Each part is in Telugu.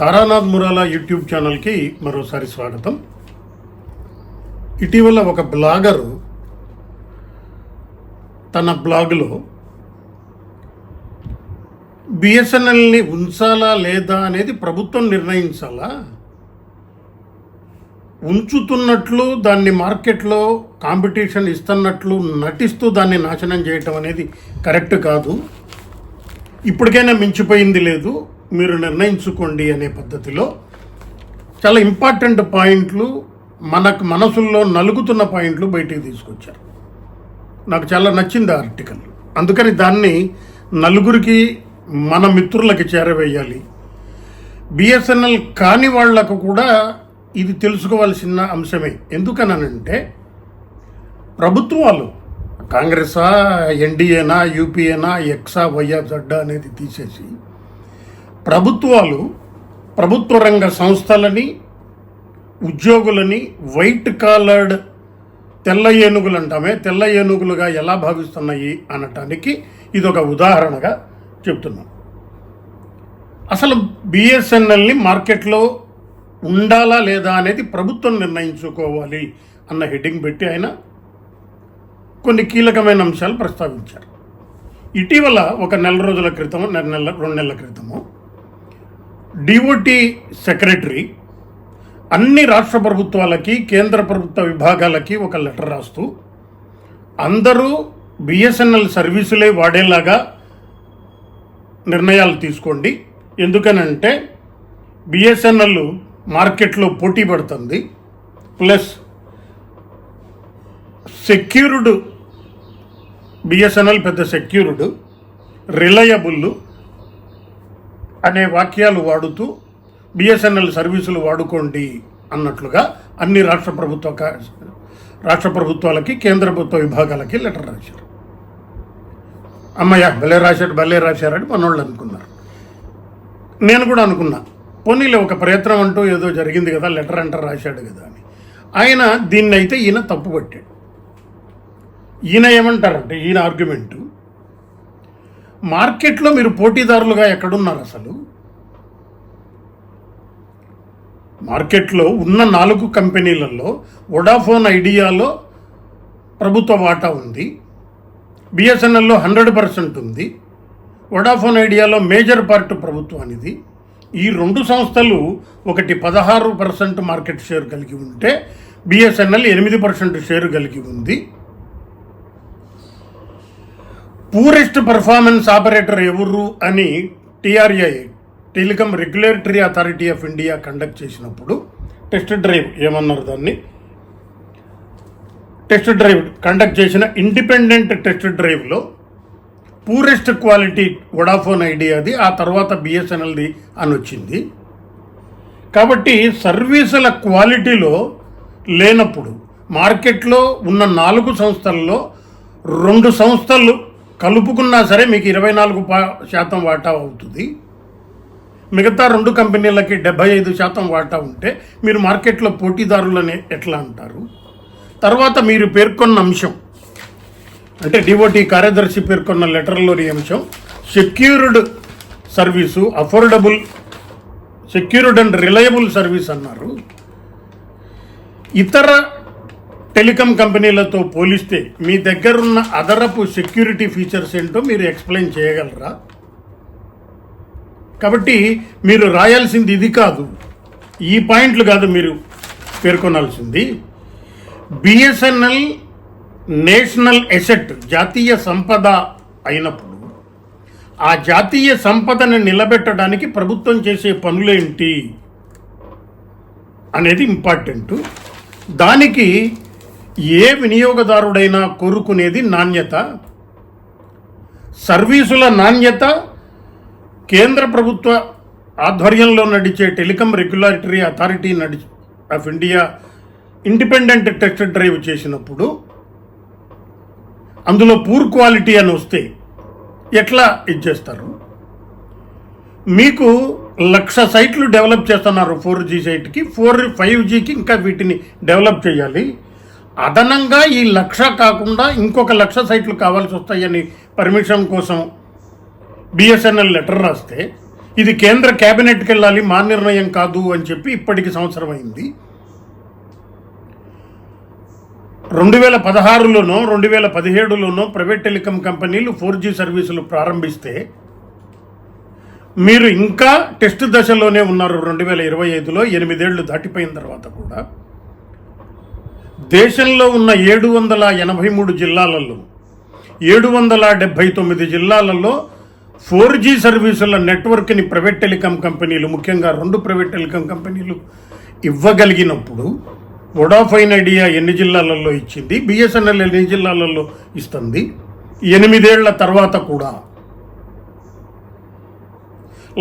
తారానాథ్ మురాలా యూట్యూబ్ ఛానల్కి మరోసారి స్వాగతం. ఇటీవల ఒక బ్లాగరు తన బ్లాగులో బిఎస్ఎన్ఎల్ని ఉంచాలా లేదా అనేది ప్రభుత్వం నిర్ణయించాలా? ఉంచుతున్నట్లు దాన్ని మార్కెట్లో కాంపిటీషన్ ఇస్తున్నట్లు నటిస్తూ దాన్ని నాశనం చేయటం అనేది కరెక్ట్ కాదు. ఇప్పటికైనా మించిపోయింది లేదు. మీరు నిర్ణయించుకోండి అనే పద్ధతిలో చాలా ఇంపార్టెంట్ పాయింట్లు మనకు మనసుల్లో నలుగుతున్న పాయింట్లు బయటికి తీసుకొచ్చారు. నాకు చాలా నచ్చింది ఆ ఆర్టికల్. అందుకని దాన్ని నలుగురికి మన మిత్రులకి చేరవేయాలి. బిఎస్ఎన్ఎల్ కాని వాళ్ళకు కూడా ఇది తెలుసుకోవాల్సిన అంశమే. ఎందుకనంటే ప్రభుత్వాలు కాంగ్రెసా ఎన్డీఏనా యూపీఏనా ఎక్సా వైఆర్ జడ్డా అనేది తీసేసి ప్రభుత్వాలు ప్రభుత్వ రంగ సంస్థలని ఉద్యోగులని వైట్ కాలర్డ్ తెల్ల ఏనుగులు అంటామే తెల్ల ఏనుగులుగా ఎలా భావిస్తున్నాయి అనటానికి ఇది ఒక ఉదాహరణగా చెప్తున్నాం. అసలు బిఎస్ఎన్ఎల్ని మార్కెట్లో ఉండాలా లేదా అనేది ప్రభుత్వం నిర్ణయించుకోవాలి అన్న హెడ్డింగ్ పెట్టి ఆయన కొన్ని కీలకమైన అంశాలు ప్రస్తావించారు. ఇటీవల ఒక నెల రోజుల క్రితము నెల నెల రెండు నెలల క్రితము డిఓటి సెక్రటరీ అన్ని రాష్ట్ర ప్రభుత్వాలకి కేంద్ర ప్రభుత్వ విభాగాలకి ఒక లెటర్ రాస్తూ అందరూ బిఎస్ఎన్ఎల్ సర్వీసులే వాడేలాగా నిర్ణయాలు తీసుకోండి. ఎందుకనంటే బిఎస్ఎన్ఎల్ మార్కెట్లో పోటీ పడుతుంది. ప్లస్ సెక్యూర్డ్ బిఎస్ఎన్ఎల్ పెద్ద సెక్యూర్డ్ రిలయబుల్ అనే వాక్యాలు వాడుతూ బిఎస్ఎన్ఎల్ సర్వీసులు వాడుకోండి అన్నట్లుగా అన్ని రాష్ట్ర ప్రభుత్వ కా- రాష్ట్ర ప్రభుత్వాలకి కేంద్ర ప్రభుత్వ విభాగాలకి లెటర్ రాశారు. అమ్మయ్య భలే రాశాడు భలే రాశారని మనోళ్ళు అనుకున్నారు. నేను కూడా అనుకున్నా పోనీలే ఒక ప్రయత్నం అంటూ ఏదో జరిగింది కదా లెటర్ అంటారు రాశాడు కదా అని. ఆయన దీన్ని అయితే ఈయన తప్పు పట్టాడు ఈయన ఏమంటారంటే ఈయన ఆర్గ్యుమెంటు మార్కెట్లో మీరు పోటీదారులుగా ఎక్కడున్నారు అసలు? మార్కెట్లో ఉన్న నాలుగు కంపెనీలలో వొడాఫోన్ ఐడియాలో ప్రభుత్వ వాటా ఉంది. బిఎస్ఎన్ఎల్లో హండ్రెడ్ పర్సెంట్ ఉంది. వొడాఫోన్ ఐడియాలో మేజర్ పార్ట్ ప్రభుత్వానిది. ఈ రెండు సంస్థలు ఒకటి పదహారు పర్సెంట్ మార్కెట్ షేర్ కలిగి ఉంటే బిఎస్ఎన్ఎల్ ఎనిమిది పర్సెంట్ షేర్ కలిగి ఉంది. పూరెస్ట్ పర్ఫార్మెన్స్ ఆపరేటర్ ఎవరు అని TRA telecom regulatory authority of India conduct చేసినప్పుడు టెస్ట్ డ్రైవ్ ఏమన్నారు దాన్ని? టెస్ట్ డ్రైవ్ కండక్ట్ చేసిన ఇండిపెండెంట్ టెస్ట్ డ్రైవ్లో పూరెస్ట్ క్వాలిటీ వొడాఫోన్ ఐడియాది ఆ తర్వాత బిఎస్ఎన్ఎల్ది అని వచ్చింది. కాబట్టి సర్వీసుల క్వాలిటీలో లేనప్పుడు మార్కెట్లో ఉన్న నాలుగు సంస్థల్లో రెండు సంస్థలు కలుపుకున్నా సరే మీకు ఇరవై నాలుగు శాతం వాటా అవుతుంది. మిగతా రెండు కంపెనీలకి డెబ్బై ఐదు శాతం వాటా ఉంటే మీరు మార్కెట్లో పోటీదారులని ఎట్లా అంటారు? తర్వాత మీరు పేర్కొన్న అంశం అంటే డిఓటి కార్యదర్శి పేర్కొన్న లెటర్లోని అంశం secured service affordable secured and reliable service అన్నారు. ఇతర టెలికాం కంపెనీలతో పోలిస్తే మీ దగ్గరున్న అదరపు సెక్యూరిటీ ఫీచర్స్ ఏంటో మీరు ఎక్స్ప్లెయిన్ చేయగలరా? కాబట్టి మీరు రాయాల్సింది ఇది కాదు. ఈ పాయింట్లు కాదు మీరు పేర్కొనాల్సింది. బిఎస్ఎన్ఎల్ నేషనల్ ఎసెట్ జాతీయ సంపద అయినప్పుడు ఆ జాతీయ సంపదను నిలబెట్టడానికి ప్రభుత్వం చేసే పనులేంటి? అనేది ఇంపార్టెంట్. దానికి ఏ వినియోగదారుడైనా కోరుకునేది నాణ్యత? సర్వీసుల నాణ్యత? కేంద్ర ప్రభుత్వ ఆధ్వర్యంలో నడిచే టెలికాం రెగ్యులేటరీ అథారిటీ నడి of India independent test drive చేసినప్పుడు అందులో పూర్ క్వాలిటీ అని వస్తే ఎట్లా ఇచ్చేస్తారు మీకు లక్ష సైట్లు డెవలప్ చేస్తున్నారు ఫోర్ జీ సైట్కి ఫోర్ ఫైవ్ జీకి ఇంకా వీటిని డెవలప్ చేయాలి. అదనంగా ఈ లక్ష కాకుండా ఇంకొక లక్ష సైట్లు కావాల్సి వస్తాయని పర్మిషన్ కోసం బిఎస్ఎన్ఎల్ లెటర్ రాస్తే ఇది కేంద్ర కేబినెట్కి వెళ్ళాలి మా నిర్ణయం కాదు అని చెప్పి ఇప్పటికి సంవత్సరం అయింది రెండు వేల పదహారులోనో రెండు వేల పదిహేడులోనో ప్రైవేట్ టెలికాం కంపెనీలు ఫోర్ జీ సర్వీసులు ప్రారంభిస్తే మీరు ఇంకా టెస్ట్ దశలోనే ఉన్నారు. రెండు వేల ఇరవై ఐదులో ఎనిమిదేళ్ళు దాటిపోయిన తర్వాత కూడా. దేశంలో ఉన్న ఏడు వందల ఎనభై మూడు జిల్లాలలో ఏడు వందల డెబ్భై తొమ్మిది జిల్లాలలో ఫోర్ జీ సర్వీసుల నెట్వర్క్ని ప్రైవేట్ టెలికాం కంపెనీలు ముఖ్యంగా రెండు ప్రైవేట్ టెలికాం కంపెనీలు ఇవ్వగలిగినప్పుడు వొడాఫైన్ ఐడియా ఎన్ని జిల్లాలలో ఇచ్చింది బిఎస్ఎన్ఎల్ ఎన్ని జిల్లాలలో ఇస్తుంది? ఎనిమిదేళ్ళ తర్వాత కూడా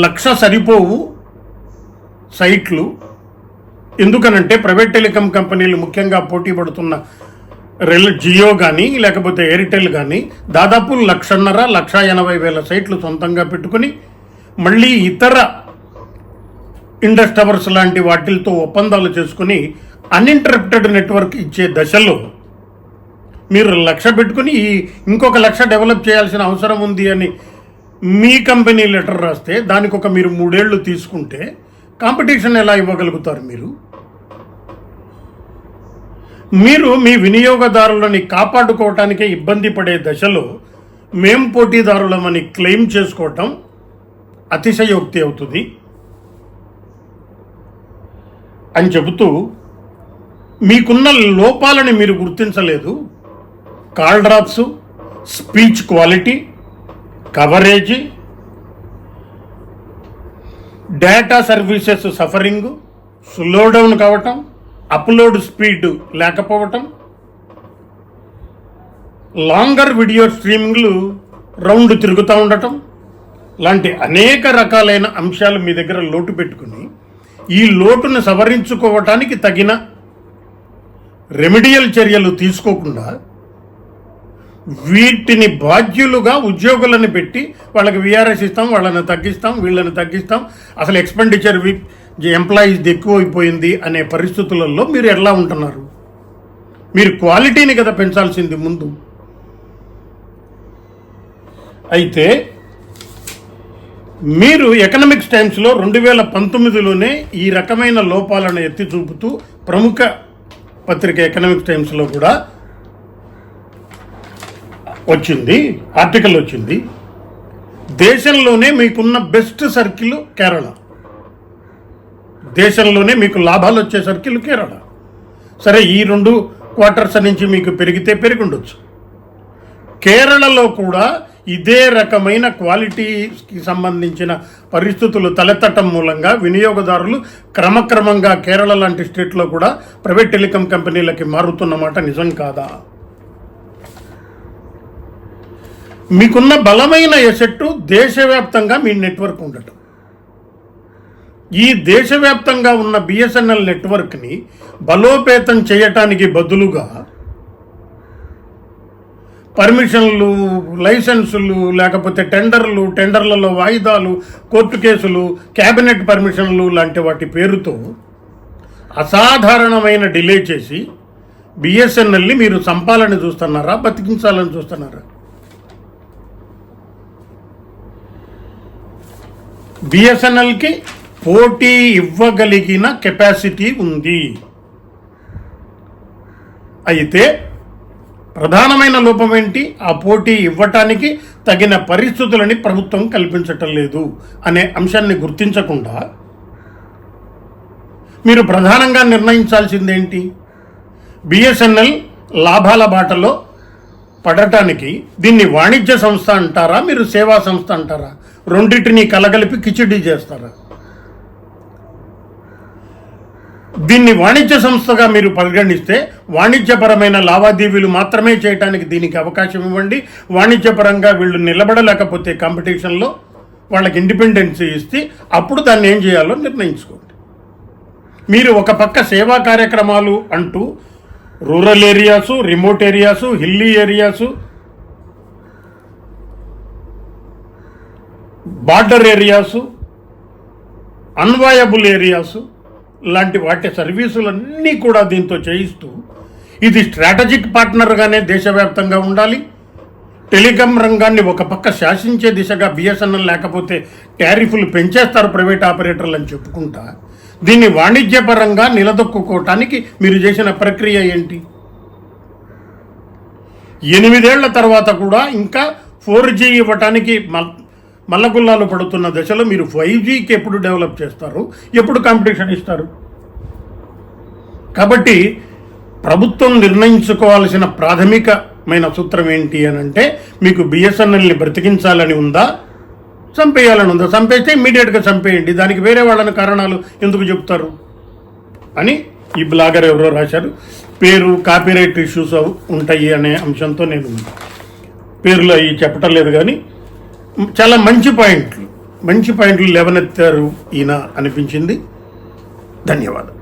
లక్ష సరిపోవు సైట్లు ఎందుకనంటే ప్రైవేట్ టెలికాం కంపెనీలు ముఖ్యంగా పోటీ పడుతున్న రెల్ జియో కానీ లేకపోతే ఎయిర్టెల్ కానీ దాదాపు లక్షన్నర లక్ష ఎనభై వేల సైట్లు సొంతంగా పెట్టుకుని మళ్ళీ ఇతర ఇండస్ టవర్స్ లాంటి వాటిలతో ఒప్పందాలు చేసుకుని అన్ఇంటరప్టెడ్ నెట్వర్క్ ఇచ్చే దశలో మీరు లక్ష పెట్టుకుని ఈ ఇంకొక లక్ష డెవలప్ చేయాల్సిన అవసరం ఉంది అని మీ కంపెనీ లెటర్ రాస్తే దానికి ఒక మీరు మూడేళ్ళు తీసుకుంటే కాంపిటీషన్ ఎలా ఇవ్వగలుగుతారు మీరు? మీరు మీ వినియోగదారులని కాపాడుకోవటానికే ఇబ్బంది పడే దశలో మేం పోటీదారులమని క్లెయిమ్ చేసుకోవటం అతిశయోక్తి అవుతుంది అని చెబుతూ మీకున్న లోపాలని మీరు గుర్తించలేదు. Call drops speech quality coverage data services suffering slow down కావటం అప్లోడ్ స్పీడ్ లేకపోవటం లాంగర్ వీడియో స్ట్రీమింగ్లు రౌండ్ తిరుగుతూ ఉండటం లాంటి అనేక రకాలైన అంశాలు మీ దగ్గర లోటు పెట్టుకుని ఈ లోటును సవరించుకోవటానికి తగిన రెమిడియల్ చర్యలు తీసుకోకుండా వీటిని బాధ్యులుగా ఉద్యోగులను పెట్టి వాళ్ళకి విఆర్ఎస్ ఇస్తాం వాళ్ళని తగ్గిస్తాం వీళ్ళని తగ్గిస్తాం. అసలు ఎక్స్పెండిచర్ ఎంప్లాయీస్ ఎక్కువైపోయింది అనే పరిస్థితులలో మీరు ఎలా ఉంటున్నారు? మీరు క్వాలిటీని కదా పెంచాల్సింది ముందు. అయితే మీరు ఎకనామిక్స్ టైమ్స్లో రెండు వేల పంతొమ్మిదిలోనే ఈ రకమైన లోపాలను ఎత్తి చూపుతూ ప్రముఖ పత్రిక ఎకనామిక్స్ టైమ్స్లో కూడా వచ్చింది ఆర్టికల్ వచ్చింది. దేశంలోనే మీకున్న బెస్ట్ సర్కిల్ కేరళ. దేశంలోనే మీకు లాభాలు వచ్చే సర్కిల్ కేరళ సరే ఈ రెండు క్వార్టర్స్ నుంచి మీకు పెరిగితే పెరిగి ఉండొచ్చు కేరళలో కూడా ఇదే రకమైన క్వాలిటీకి సంబంధించిన పరిస్థితులు తలెత్తటం మూలంగా వినియోగదారులు క్రమక్రమంగా కేరళ లాంటి స్టేట్లో కూడా ప్రైవేట్ టెలికాం కంపెనీలకి మారుతున్నమాట నిజం కాదా? మీకున్న బలమైన ఎసెట్టు దేశవ్యాప్తంగా మీ నెట్వర్క్ ఉండటం. ఈ దేశవ్యాప్తంగా ఉన్న బిఎస్ఎన్ఎల్ నెట్వర్క్ని బలోపేతం చేయటానికి బదులుగా పర్మిషన్లు లైసెన్సులు లేకపోతే టెండర్లు టెండర్లలో వాయిదాలు కోర్టు కేసులు క్యాబినెట్ పర్మిషన్లు లాంటి వాటి పేరుతో అసాధారణమైన డిలే చేసి బిఎస్ఎన్ఎల్ని మీరు చంపాలని చూస్తున్నారా బతికించాలని చూస్తున్నారా? బిఎస్ఎన్ఎల్కి పోటీ ఇవ్వగలిగిన కెపాసిటీ ఉంది. అయితే ప్రధానమైన లోపం ఏంటి? ఆ పోటీ ఇవ్వటానికి తగిన పరిస్థితులని ప్రభుత్వం కల్పించటం లేదు అనే అంశాన్ని గుర్తించకుండా మీరు ప్రధానంగా నిర్ణయించాల్సిందేంటి? బిఎస్ఎన్ఎల్ లాభాల బాటలో పడటానికి దీన్ని వాణిజ్య సంస్థ అంటారా? మీరు సేవా సంస్థ అంటారా? రెండింటిని కలగలిపి కిచిడి చేస్తారా? దీన్ని వాణిజ్య సంస్థగా మీరు పరిగణిస్తే వాణిజ్యపరమైన లావాదేవీలు మాత్రమే చేయడానికి దీనికి అవకాశం ఇవ్వండి. వాణిజ్యపరంగా వీళ్ళు నిలబడలేకపోతే కాంపిటీషన్లో వాళ్ళకి ఇండిపెండెన్సీ ఇస్తే అప్పుడు దాన్ని ఏం చేయాలో నిర్ణయించుకోండి. మీరు ఒక పక్క సేవా కార్యక్రమాలు అంటూ rural areas remote areas hilly areas border areas unviable areas లాంటి వాటి సర్వీసులన్నీ కూడా దీంతో చేయిస్తూ ఇది స్ట్రాటజిక్ పార్ట్నర్గానే దేశవ్యాప్తంగా ఉండాలి. టెలికాం రంగాన్ని ఒక పక్క శాసించే దిశగా బిఎస్ఎన్ఎల్ లేకపోతే టారిఫ్లు పెంచేస్తారు ప్రైవేట్ ఆపరేటర్లు అని చెప్పుకుంటా. దీన్ని వాణిజ్యపరంగా నిలదొక్కుకోవటానికి మీరు చేసిన ప్రక్రియ ఏంటి? ఎనిమిదేళ్ళ తర్వాత కూడా ఇంకా ఫోర్ జీ ఇవ్వటానికి మల్లగుల్లాలు పడుతున్న దశలో మీరు ఫైవ్ జీకి ఎప్పుడు డెవలప్ చేస్తారు? ఎప్పుడు కాంపిటీషన్ ఇస్తారు? కాబట్టి ప్రభుత్వం నిర్ణయించుకోవాల్సిన ప్రాథమికమైన సూత్రం ఏంటి అని అంటే మీకు బిఎస్ఎన్ఎల్ని బ్రతికించాలని ఉందా? చంపేయాలని ఉందా? చంపేస్తే ఇమ్మీడియట్గా చంపేయండి. దానికి వేరే వాళ్ళని కారణాలు ఎందుకు చెప్తారు? అని ఈ బ్లాగర్ ఎవరో రాశారు. పేరు కాపీరైట్ ఇష్యూస్ ఉంటాయి అనే అంశంతో నేను పేర్లు అవి చెప్పటం లేదు కానీ చాలా మంచి పాయింట్లు. మంచి పాయింట్లు లేవనెత్తారు ఈయన అనిపించింది. ధన్యవాదాలు.